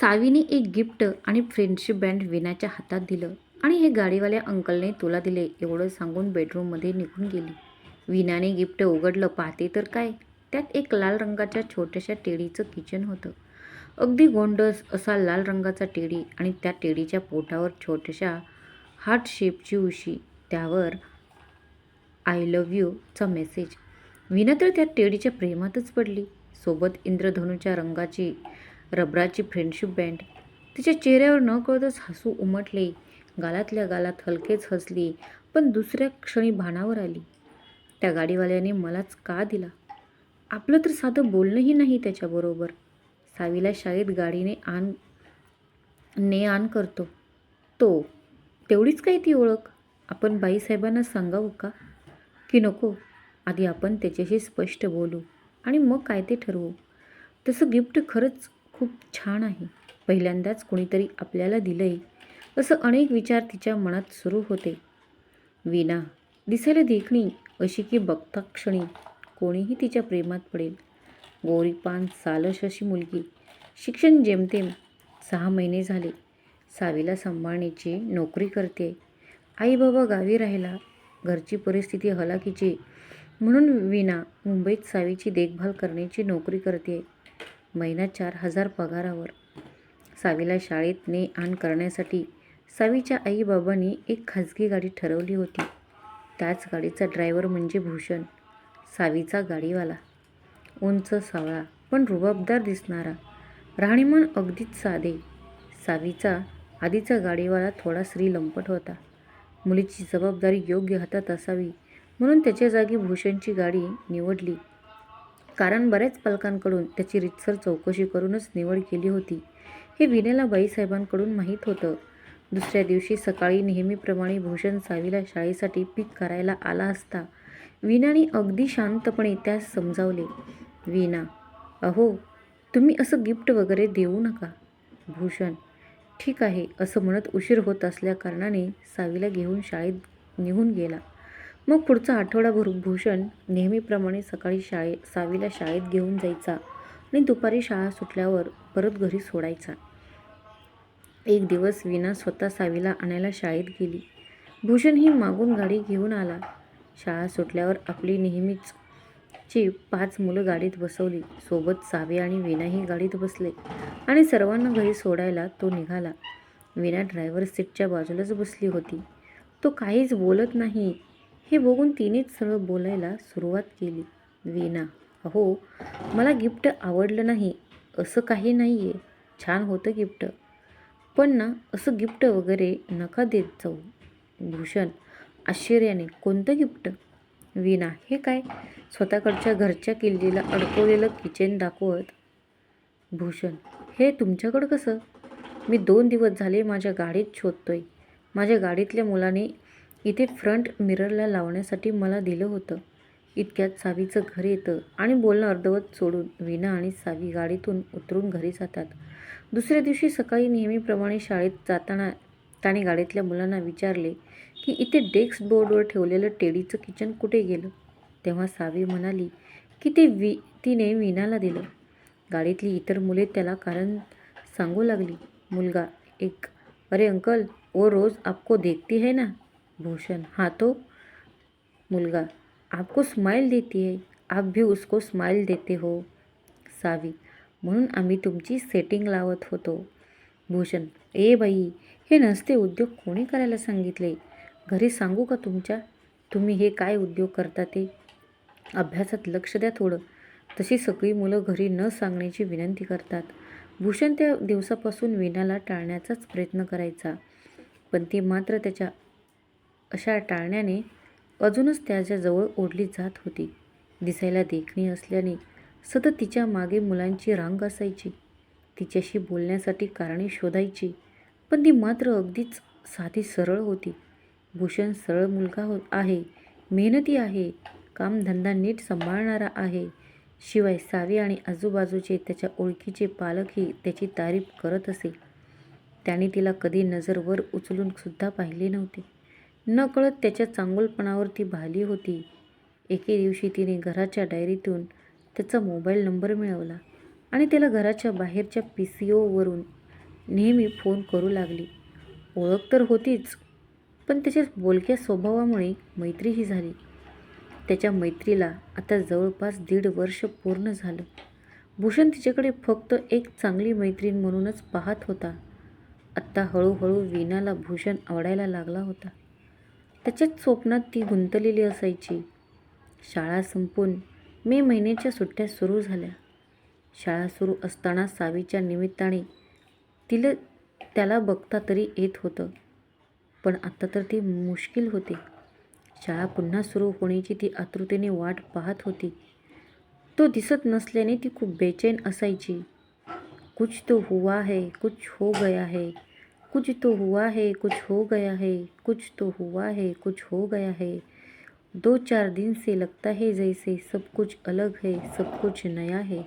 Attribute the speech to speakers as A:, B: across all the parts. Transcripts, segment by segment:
A: सावीने एक गिफ्ट आणि friendship band विनाच्या हातात दिलं. आणि हे गाडीवाल्या अंकलने तुला दिले एवढं सांगून बेडरूममध्ये निघून गेली. विनाने गिफ्ट उघडलं पाहते तर काय? त्यात एक लाल रंगाच्या छोट्याशा टेडीचं किचन होतं. अगदी गोंडस असा लाल रंगाचा टेडी आणि त्या टेडीच्या पोटावर छोट्याशा हार्ट शेपची उशी त्यावर आय लव्ह यूचा मेसेज विना तर त्या टेडीच्या प्रेमातच पडली. सोबत इंद्रधनुच्या रंगाची रबराची फ्रेंडशिप बँड तिच्या चेहऱ्यावर न कळतच हसू उमटले. गालातल्या गालात हलकेच हसली पण दुसऱ्या क्षणी भानावर आली. त्या गाडीवाल्याने मलाच का दिला? आपलं तर साधं बोलणंही नाही त्याच्याबरोबर. सावीला शाळेत गाडीने आण ने आण करतो. तो तेवढीच काही ती ओळख? आपण बाईसाहेबांना सांगावं का? की नको आधी आपण त्याच्याशी स्पष्ट बोलू आणि मग काय ते ठरवू? तसं गिफ्ट खरंच खूप छान आहे. पहिल्यांदाच कोणीतरी आपल्याला दिलं आहे असं अनेक विचार तिच्या मनात सुरू होते. विना दिसायला देखणी अशी की बघता क्षणी कोणीही तिच्या प्रेमात पडेल. गोरीपान सालश अशी मुलगी. शिक्षण जेमतेम सहा महिने झाले. सावीला सांभाळण्याची नोकरी करते. आई बाबा गावी राहिला घरची परिस्थिती हलाखीची. म्हणून विना मुंबईत सावीची देखभाल करण्याची नोकरी करते. महिना चार हजार पगारावर. सावीला शाळेत ने आण करण्यासाठी सावीच्या आईबाबांनी एक खाजगी गाडी ठरवली होती. त्याच गाडीचा ड्रायव्हर म्हणजे भूषण सावीचा गाडीवाला. उंच सावळा पण रुबाबदार दिसणारा. राहणीमान अगदीच साधे. सावीचा आधीचा गाडीवाला थोडा श्रीलंपट होता. मुलीची जबाबदारी योग्य हातात असावी म्हणून त्याच्या जागी भूषणची गाडी निवडली. कारण बऱ्याच पालकांकडून त्याची रितसर चौकशी करूनच निवड केली होती. हे विनेला बाईसाहेबांकडून माहीत होतं. दुसऱ्या दिवशी सकाळी नेहमीप्रमाणे भूषण सावीला शाळेसाठी पिक करायला आला असता विनाने अगदी शांतपणे त्यास समजावले विना अहो तुम्ही असं गिफ्ट वगैरे देऊ नका. भूषण ठीक आहे असं म्हणत उशीर होत असल्याकारणाने सावीला घेऊन शाळेत निघून गेला. मग पुढचा आठवडाभर भूषण नेहमीप्रमाणे सकाळी शाळे सावीला शाळेत घेऊन जायचा आणि दुपारी शाळा सुटल्यावर परत घरी सोडायचा. एक दिवस विना स्वतः सावीला आणायला शाळेत गेली. भूषण ही मागून गाडी घेऊन आला. शाळा सुटल्यावर आपली नेहमीच ची पाच मुलं गाडीत बसवली. सोबत सावी आणि विनाही गाडीत बसले आणि सर्वांना घरी सोडायला तो निघाला. विना ड्रायव्हर सीटच्या बाजूलाच बसली होती. तो काहीच बोलत नाही. हे बघून तिनेच सरळ बोलायला सुरुवात केली. विना अहो मला गिफ्ट आवडलं नाही. असं काही नाही आहे छान होतं गिफ्ट. पण ना असं गिफ्ट वगैरे नका देत जाऊ. भूषण आश्चर्याने कोणतं गिफ्ट? विना हे काय? स्वतःकडच्या घरच्या किल्लीला अडकवलेलं किचन दाखवत. भूषण हे तुमच्याकडं कसं? मी दोन दिवस झाले माझ्या गाडीत शोधतोय. माझ्या गाडीतल्या मुलाने इथे फ्रंट मिररला लावण्यासाठी मला दिलं होतं. इतक्यात सावीचं घर येतं आणि बोलणं अर्धवत सोडून विना आणि सावी गाडीतून उतरून घरी जातात. दुसऱ्या दिवशी सकाळी नेहमीप्रमाणे शाळेत जाताना त्याने गाडीतल्या मुलांना विचारले की इथे डेस्क बोर्डवर ठेवलेलं टेडीचं किचन कुठे गेलं? तेव्हा सावी म्हणाली की ते वि तिने विनाला दिलं. गाडीतली इतर मुले त्याला कारण सांगू लागली. मुलगा एक अरे अंकल वो रोज़ आपको देखती है ना? भूषण हाँ तो? मुलगा आपको स्माइल देती है आप भी उसको स्माइल देते हो सावी। म्हणून आम्ही तुमची सेटिंग लावत होतो. भूषण ए बाई हे नसते उद्योग कोणी करायला सांगितले? घरी सांगू का तुमच्या? तुम्ही हे काय उद्योग करता ते? अभ्यासात लक्ष द्या थोडं. तशी सगळी मुलं घरी न सांगण्याची विनंती करतात. भूषण त्या दिवसापासून विनाला टाळण्याचाच प्रयत्न करायचा. पण ती मात्र त्याच्या अशा टाळण्याने अजूनच त्याच्याजवळ ओढली जात होती. दिसायला देखणी असल्याने सतत तिच्यामागे मुलांची रांग असायची. तिच्याशी बोलण्यासाठी कारणे शोधायची. पण ती मात्र अगदीच साधी सरळ होती. भूषण सरळ मुलगा हो आहे मेहनती आहे कामधंदा नीट सांभाळणारा आहे. शिवाय सावी आणि आजूबाजूचे त्याच्या ओळखीचे पालकही त्याची तारीफ करत असे. त्याने तिला कधी नजर वर उचलून सुद्धा पाहिले नव्हते. नकळत त्याच्या चांगुलपणावर ती भाली होती. एके दिवशी तिने घराच्या डायरीतून त्याचा मोबाईल नंबर मिळवला आणि त्याला घराच्या बाहेरच्या पी सी ओवरून नेहमी फोन करू लागली. ओळख तर होतीच पण त्याच्या बोलक्या स्वभावामुळे मैत्रीही झाली. त्याच्या मैत्रीला आता जवळपास दीड वर्ष पूर्ण झालं. भूषण तिच्याकडे फक्त एक चांगली मैत्रीण म्हणूनच पाहत होता. आत्ता हळूहळू वीणाला भूषण आवडायला लागला होता. त्याच्याच स्वप्नात ती गुंतलेली असायची. शाळा संपून मे महिन्याच्या सुट्ट्या सुरू झाल्या. शाळा सुरू असताना सावीच्या निमित्ताने तिला त्याला बघता तरी येत होतं. पण आता तर ती मुश्किल होती. शाळा पुन्हा सुरू होण्याची ती आतुरतेने वाट पाहत होती. तो दिसत नसल्याने ती खूप बेचैन असायची. कुछ तो हुआ है कुछ हो गया है. कुछ तो हुआ है कुछ हो गया है कुछ तो हुआ है कुछ हो गया है। दो चार दिन से लगता है जैसे सब कुछ अलग है सब कुछ नया है।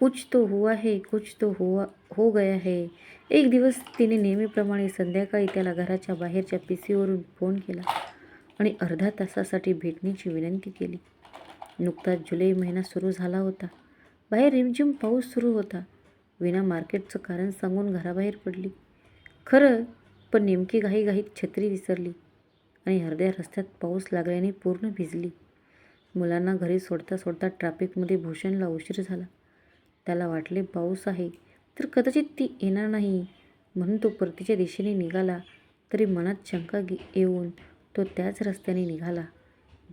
A: कुछ तो हुआ है कुछ तो हुआ हो गया है। एक दिवस तिने नेहमीप्रमाणे संध्याकाळी त्याला घराच्या बाहेरच्या पी सीवरून फोन केला आणि अर्धा तासासाठी भेटण्याची विनंती केली. नुकताच जुलै महिना सुरू झाला होता. बाहेर रिमझिम पाऊस सुरू होता. विना मार्केटचं कारण सांगून घराबाहेर पडली. खरं पण नेमकी घाईघाईत छत्री विसरली आणि अर्ध्या रस्त्यात पाऊस लागल्याने पूर्ण भिजली. मुलांना घरी सोडता सोडता ट्रॅफिकमध्ये भूषणला उशीर झाला. त्याला वाटले पाऊस आहे तर कदाचित ती येणार नाही म्हणून तो परतीच्या दिशेने निघाला. तरी मनात शंका येऊन तो त्याच रस्त्याने निघाला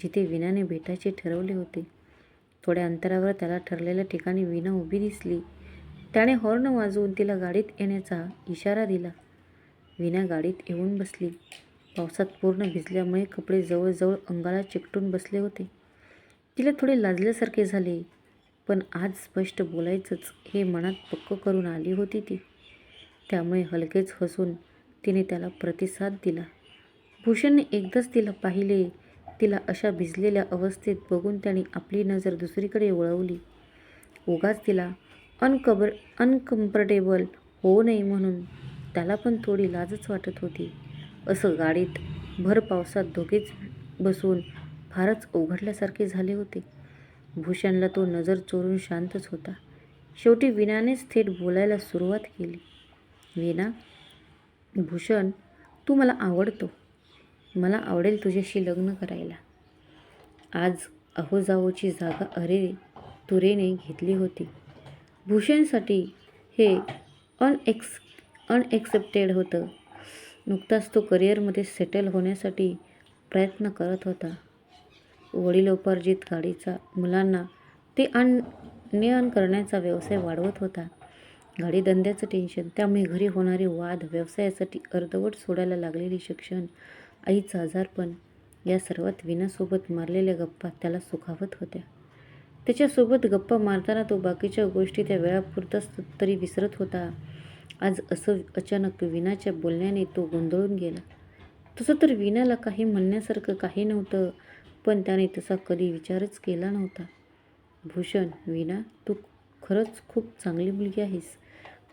A: जिथे विनाने भेटायचे ठरवले होते. थोड्या अंतरावर त्याला ठरलेल्या ठिकाणी विना उभी दिसली. त्याने हॉर्न वाजवून तिला गाडीत येण्याचा इशारा दिला. विना गाडीत येऊन बसली. पावसात पूर्ण भिजल्यामुळे कपडे जवळजवळ अंगाला चिकटून बसले होते. तिला थोडे लाजल्यासारखे झाले पण आज स्पष्ट बोलायचंच हे मनात पक्क करून आली होती ती. त्यामुळे हलकेच हसून तिने त्याला प्रतिसाद दिला. भूषणने एकदाच तिला पाहिले. तिला अशा भिजलेल्या अवस्थेत बघून त्याने आपली नजर दुसरीकडे वळवली. उगाच तिला अनकबर अनकम्फर्टेबल होऊ नये म्हणून त्याला पण थोडी लाजच वाटत होती. असं गाडीत भर पावसात दोघेच बसून फारच अवघडल्यासारखे झाले होते. भूषणला तो नजर चोरून शांतच होता. शेवटी विनानेच थेट बोलायला सुरुवात केली. विना भूषण तू मला आवडतो. मला आवडेल तुझ्याशी लग्न करायला. आज अहोजावोची जागा अरे तुरेने घेतली होती. भूषणसाठी हे अनएक्स अनएक्सेप्टेड होतं. नुकताच तो करिअरमध्ये सेटल होण्यासाठी प्रयत्न करत होता. वडिलोपार्जित गाडीचा मुलांना ते आण ने आण करण्याचा व्यवसाय वाढवत होता. गाडी धंद्याचं टेन्शन त्यामुळे घरी होणारे वाद व्यवसायासाठी अर्धवट सोडायला लागलेले शिक्षण आईचं आजारपण या सर्वात विनासोबत मारलेल्या गप्पा त्याला सुखावत होत्या. त्याच्यासोबत गप्पा मारताना तो बाकीच्या गोष्टी त्या वेळापुरताच तरी विसरत होता. आज असं अचानक विनाच्या बोलण्याने तो गोंधळून गेला. तसं तर विनाला काही म्हणण्यासारखं काही नव्हतं पण त्याने तसा कधी विचारच केला नव्हता. भूषण विना तू खरंच खूप चांगली मुलगी आहेस.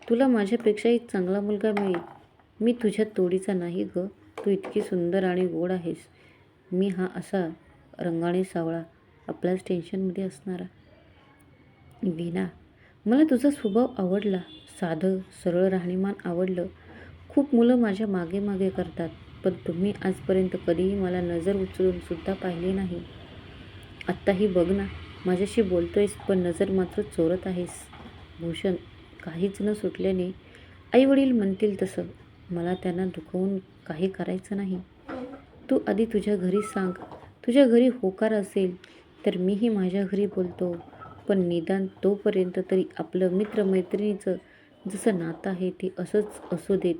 A: तुला माझ्यापेक्षाही चांगला मुलगा मिळेल. मी तुझ्या तोडीचा नाही ग. तू इतकी सुंदर आणि गोड आहेस. मी हा असा रंगाने सावळा आपल्याच टेन्शनमध्ये असणारा. विना मला तुझा स्वभाव आवडला. साधं सरळ राहणीमान आवडलं. खूप मुलं माझ्या मागे मागे करतात पण तुम्ही आजपर्यंत कधीही मला नजर उचलून सुद्धा पाहिली नाही. आत्ताही बघ ना माझ्याशी बोलतोयस पण नजर मात्र चोरत आहेस. भूषण काहीच न सुटल्याने आईवडील म्हणतील तसं. मला त्यांना दुखवून काही करायचं नाही. तू आधी तुझ्या घरी सांग. तुझ्या घरी होकार असेल तर मीही माझ्या घरी बोलतो. पण निदान तोपर्यंत तरी आपलं मित्रमैत्रिणीचं जसं नातं आहे ते असंच असू देत.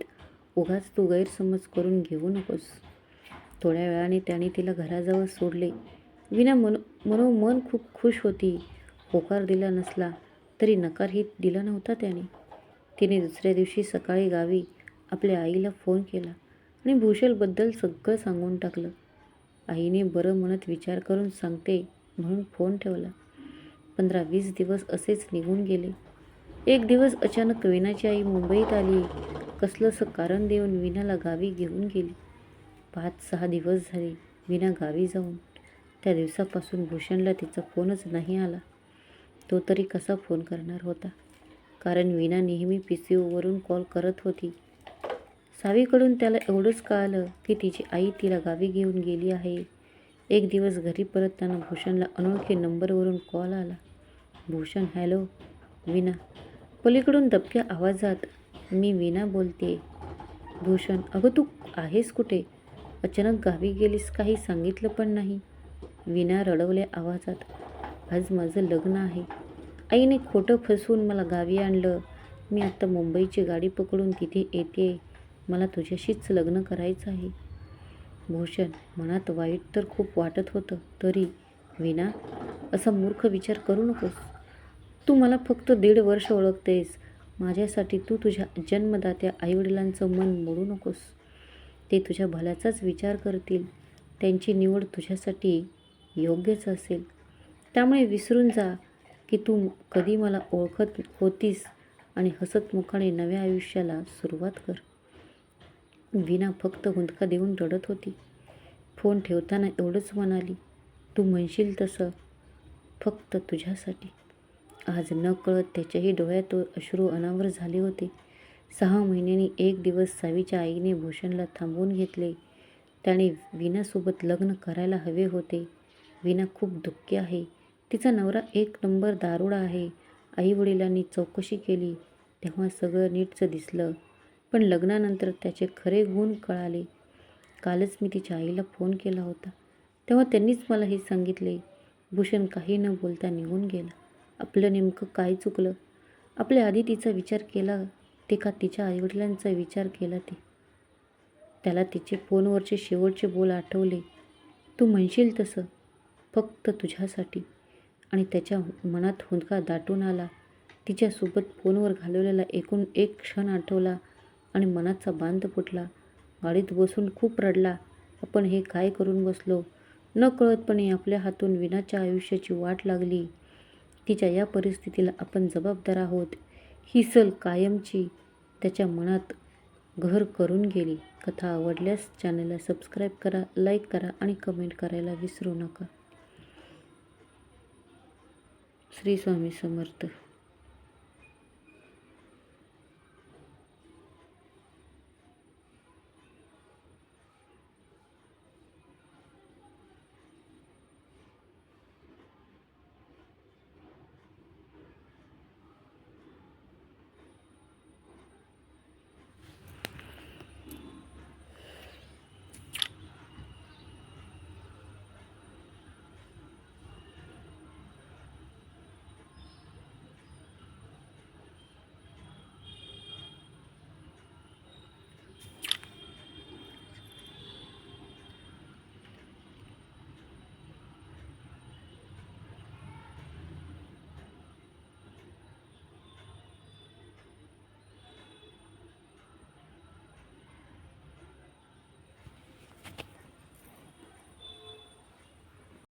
A: उगाच तू गैरसमज करून घेऊ नकोस. थोड्या वेळाने त्याने तिला घराजवळ सोडले. विना मन मनोमन खूप खुश होती. होकार दिला नसला तरी नकारही दिला नव्हता त्याने. तिने दुसऱ्या दिवशी सकाळी गावी आपल्या आईला फोन केला आणि भूषलबद्दल सगळं सांगून टाकलं. आईने बरं म्हणत विचार करून सांगते म्हणून फोन ठेवला. पंधरा वीस दिवस असेच निघून गेले. एक दिवस अचानक विनाची आई मुंबईत आली. कसलंसं कारण देऊन विनाला गावी घेऊन गेली. पाच सहा दिवस झाले विना गावी जाऊन. त्या दिवसापासून भूषणला तिचा फोनच नाही आला. तो तरी कसा फोन करणार होता? कारण वीणा नेहमी पी सी ओवरून कॉल करत होती. सावीकडून त्याला एवढंच कळालं की तिची आई तिला गावी घेऊन गेली आहे. एक दिवस घरी परतताना भूषणला अनोळखी नंबरवरून कॉल आला. भूषण हॅलो विना पलीकडून दबक्या आवाजात मी विना बोलते भूषण अगं तू आहेस कुठे? अचानक गावी गेलीस काही सांगितलं पण नाही. विना रडवल्या आवाजात आज माझं लग्न आहे. आईने खोटं फसवून मला गावी आणलं. मी आत्ता मुंबईची गाडी पकडून तिथे येते मला तुझ्याशीच लग्न करायचं आहे. भूषण मनात वाईट तर खूप वाटत होतं. तरी विना असा मूर्ख विचार करू नकोस. तू मला फक्त दीड वर्ष ओळखतेस. माझ्यासाठी तू तुझ्या जन्मदात्या आईवडिलांचं मन मोडू नकोस. ते तुझ्या भल्याचाच विचार करतील. त्यांची निवड तुझ्यासाठी योग्यच असेल. त्यामुळे विसरून जा की तू कधी मला ओळखत होतीस आणि हसतमुखाने नव्या आयुष्याला सुरुवात कर. वीणा फक्त हुंदका देऊन रडत होती. फोन ठेवताना एवढंच म्हणाली तू म्हणशील तसं. फक्त तुझ्यासाठी. आज न कळत त्याच्याही डोळ्यात अश्रू अनावर झाले होते. सहा महिन्यांनी एक दिवस सावीच्या आईने भूषणला थांबवून घेतले. त्याने वीणासोबत लग्न करायला हवे होते. वीणा खूप दुःखी आहे. तिचा नवरा एक नंबर दारुडा आहे. आईवडिलांनी चौकशी केली. तेव्हा सगळं नीटचं दिसलं. पण लग्नानंतर त्याचे खरे गुण कळाले. कालच मी तिच्या आईला फोन केला होता. तेव्हा त्यांनीच मला हे सांगितले. भूषण काही न बोलता निघून गेला. आपलं नेमकं काय चुकलं? आपल्या आधी तिचा विचार केला ते का तिच्या आईवडिलांचा विचार केला ते? त्याला तिचे फोनवरचे शेवटचे बोल आठवले. तू म्हणशील तसं. फक्त तुझ्यासाठी. आणि त्याच्या मनात हुंदका दाटून आला. तिच्यासोबत फोनवर घालवलेला एकूण एक क्षण आठवला. आणि मनाचा बांध फुटला. गाडीत बसून खूप रडला. आपण हे काय करून बसलो? न कळतपणे आपल्या हातून विनाच्या आयुष्याची वाट लागली. तिच्या या परिस्थितीला आपण जबाबदार आहोत. ही सल कायमची त्याच्या मनात घर करून गेली. कथा आवडल्यास चॅनलला सबस्क्राईब करा लाईक करा आणि कमेंट करायला विसरू नका. श्री स्वामी समर्थ.